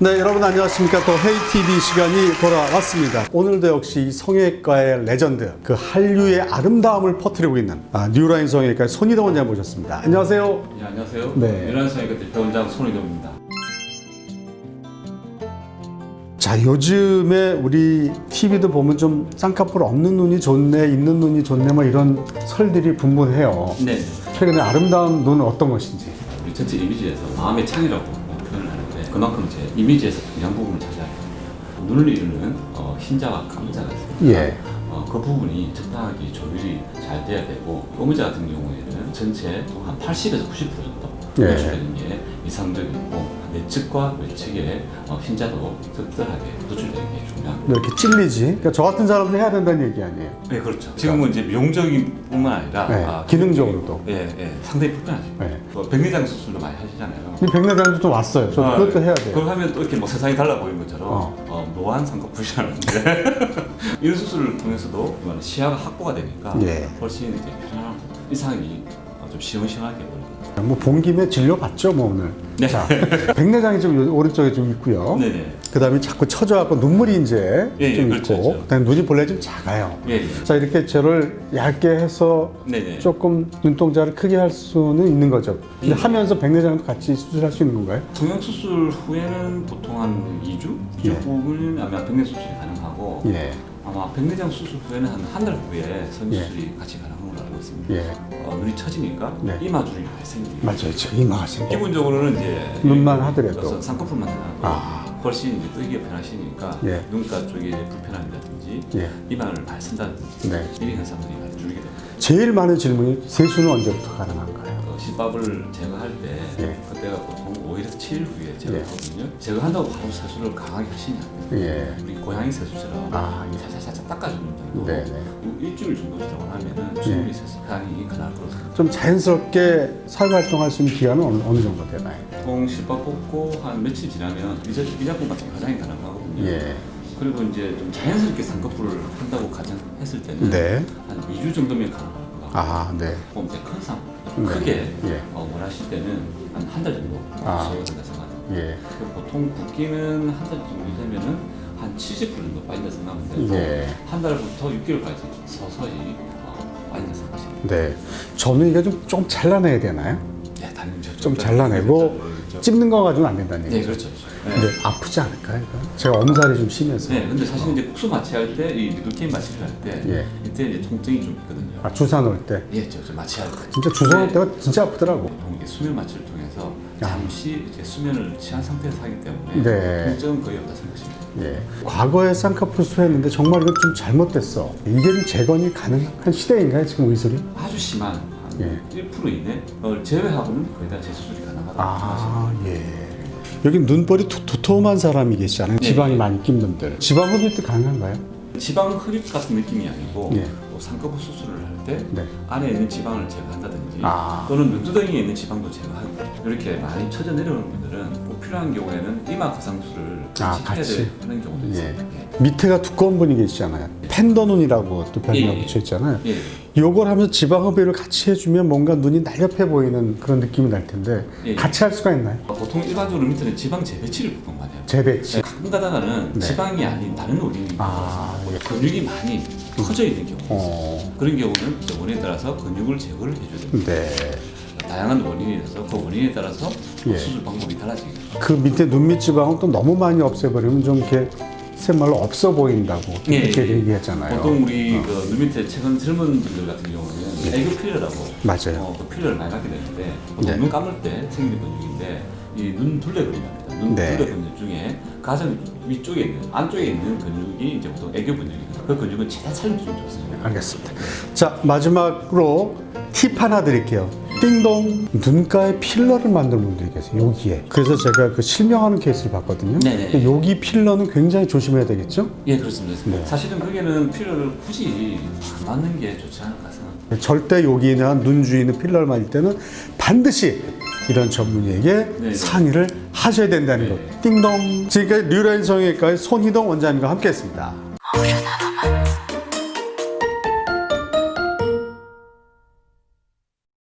네, 여러분 안녕하십니까. 또 헤이 TV 시간이 돌아왔습니다. 오늘도 역시 이 성형외과의 레전드, 그 한류의 아름다움을 퍼뜨리고 있는 아, 뉴라인 성형외과의 손희동 원장 모셨습니다. 안녕하세요. 네, 안녕하세요. 네. 유란성의과 대표원장 손희동입니다. 자, 요즘에 우리 TV도 보면 좀 쌍꺼풀 없는 눈이 좋네, 있는 눈이 좋네, 뭐 이런 설들이 분분해요. 네. 최근에 아름다운 눈은 어떤 것인지. 전체 이미지에서 마음의 창이라고 표현을 하는데 그만큼 제 이미지에서 중요한 부분을 차지하게 됩니다. 눈을 이루는 어, 흰자와 감자가 있습니다. 예. 어, 그 부분이 적당하게 조율이 잘 돼야 되고 의무자 같은 경우에는 전체 한 80에서 90% 정도 예. 노출되는 게 이상적이고 내측과 외측의 어, 흰자도 적절하게 노출되는 게 중요합니다. 왜 이렇게 찔리지? 그러니까 저 같은 사람도 해야 된다는 얘기 아니에요. 네, 그렇죠. 지금은 이제 미용적인 뿐만 아니라 네, 아, 기능적으로도. 예, 예, 상당히 불편하죠. 네. 뭐 백내장 수술도 많이 하시잖아요. 이 백내장도 좀 왔어요. 저 아, 그것도 해야 돼요. 그걸 하면 또 이렇게 뭐 세상이 달라 보이는 것처럼 어. 어. 노안 쌍꺼풀이라는데 이런 수술을 통해서도 시야가 확보가 되니까 예. 훨씬 이제 편안하고 이상이 어, 좀 시원시원하게 보이고. 뭐본 김에 진료 받죠, 뭐 오늘. 네. 자, 백내장이 좀 요- 오른쪽에 좀 있고요. 네네. 그다음에 자꾸 쳐져갖고 눈물이 이제 예, 좀 그렇죠, 있고, 그렇죠. 그다음에 눈이 본래 좀 작아요. 예, 예. 자 이렇게 저를 얇게 해서 네네. 조금 눈동자를 크게 할 수는 있는 거죠. 근데 예. 하면서 백내장도 같이 수술할 수 있는 건가요? 성형 수술 후에는 보통 한 2주? 2주 예. 후면 아마 백내 수술이 가능하고 예, 아마 백내장 수술 후에는 한 한 달 후에 성수술이 같이 가능한 걸로 알고 있습니다. 예, 어, 눈이 처지니까 네. 이마주름이 많이 생기고 맞아요. 저 이마가 생겨. 기본적으로는 이제 눈만 이- 하더라도. 어떤 쌍꺼풀만 해놔도 아. 훨씬 이제 뜨기가 편하시니까 예. 눈가 쪽에 이제 불편함이라든지 예. 이마를 많이 쓴다든지 네. 이런 현상들이 많이 줄게 됩니다. 제일 많은 질문이 세수는 언제부터 가능한가 요? 어, 실밥을 제거할 때 예. 그때가 보통 5일에서 7일 후에 예. 제거하거든요. 제거한다고 바로 세수를 강하게 하시면 안 돼요. 예, 우리 고양이 세수처럼 아, 예. 살짝 살짝 닦아주는 정도. 네, 네. 일주일 정도 지나고 나면은 충분히 세수 가능이 가능할 거로 생각합니다. 좀 자연스럽게 사회활동할 수 있는 기간은 어느, 어느 정도 되나요? 보통 실밥 뽑고 한 며칠 지나면 이제 미작품 같은 게 화장이 가능하거든요. 예, 그리고 이제 좀 자연스럽게 쌍꺼풀을 한다고 가정했을 때는 네. 한 2주 정도면 같고 아, 네. 뭐 이제 큰 상, 네. 크게 예. 어, 원하실 때는 한 한 달 정도 아. 소요된다 생각합니다. 예, 그 보통 붓기는 한 달 정도 되면은 한 70% 정도 생각하면 되고 예. 한 달부터 6개월까지 서서히 어, 생각하시면 돼요. 네. 저는 이게 좀, 좀 잘라내야 되나요? 네, 당연히 저- 좀 저- 잘라내고 저- 찝는 거 가지고는 안 된다는 네, 얘기죠. 그렇죠. 네. 근데 아프지 않을까요? 이거? 제가 엄살이 좀 심해서. 네, 근데 사실 이제 국수 마취할 때, 이 루틴 마취를 할 때, 예. 이때 이제 통증이 좀 있거든요. 아, 주사 놓을 때. 예, 저, 저 마취할 때. 진짜 주사 놓을 네. 때가 진짜 아프더라고. 보통 이게 수면 마취를 통해서 야. 잠시 이제 수면을 취한 상태에서 하기 때문에 네. 통증은 거의 없다 생각하시면 돼요. 예. 과거에 쌍꺼풀 수 했는데 정말 이거 좀 잘못됐어. 이게 좀 재건이 가능한 시대인가요, 지금 의술이? 아주 심한 한 예. 1% 이내 을 제외하고는 거의 다 재수술이 가능하다고 생각하시면 아, 예. 여기 눈벌이 두, 두툼한 사람이 계시잖아요. 네. 지방이 많이 낀 분들. 지방 흡입도 가능한가요? 지방 흡입 같은 느낌이 아니고 예. 뭐 쌍꺼풀 수술을 할 때 네. 안에 있는 지방을 제거한다든지 아. 또는 눈두덩이에 있는 지방도 제거하고 이렇게 많이 처져 내려오는 분들은 꼭 필요한 경우에는 이마 거상술을 아, 같이 같이. 되는 경우도 예. 있습니다. 예. 밑에가 두꺼운 분이 계시잖아요. 펜더눈이라고 또 별명 예, 예. 붙여 있잖아요. 예. 요걸 하면서 지방 흡입을 같이 해주면 뭔가 눈이 날렵해 보이는 그런 느낌이 날 텐데 예. 같이 할 수가 있나요? 보통 일반적으로 밑에는 지방 재배치를 보통 많이 해요. 재배치. 가끔 가다가는 네. 지방이 아닌 다른 원인이 아, 예. 근육이 많이 커져 있는 경우가 있어요. 어, 그런 경우는 이제 원인에 따라서 근육을 제거를 해줘야 됩니다. 네. 다양한 원인이 있어서 그 원인에 따라서 예. 수술 방법이 달라지겠죠. 그 밑에 눈밑 지방은 또 너무 많이 없애버리면 좀 이렇게 새말로 없어 보인다고 예, 이렇게 예. 얘기했잖아요. 보통 우리 그 눈 밑에 최근 젊은 분들 같은 경우는 애교 필러라고 맞아요. 어, 그 필러를 많이 갖게 되는데 보통 네. 눈 감을 때 생기는 근육인데 이눈 둘레 근육입니다. 눈 네. 둘레 근육 중에 가장 위쪽에 있는 안쪽에 있는 근육이 이제 보통 애교 근육입니다. 그 근육은 최대한 살려주면 좋습니다. 알겠습니다. 자 마지막으로 팁 하나 드릴게요. 띵동 눈가에 필러를 만든 분들이 계세요. 여기에. 그래서 제가 그 실명하는 케이스를 봤거든요. 네네. 근데 여기 필러는 굉장히 조심해야 되겠죠? 예, 그렇습니다. 네. 사실은 그게는 필러를 굳이 안 맞는 게 좋지 않을까 생각합니다. 절대 여기나 눈 주위에 있는 필러를 맞을 때는 반드시 이런 전문의에게 네. 상의를 하셔야 된다는 네. 것. 띵동. 지금까지 뉴라인 성형외과의 손희동 원장님과 함께했습니다.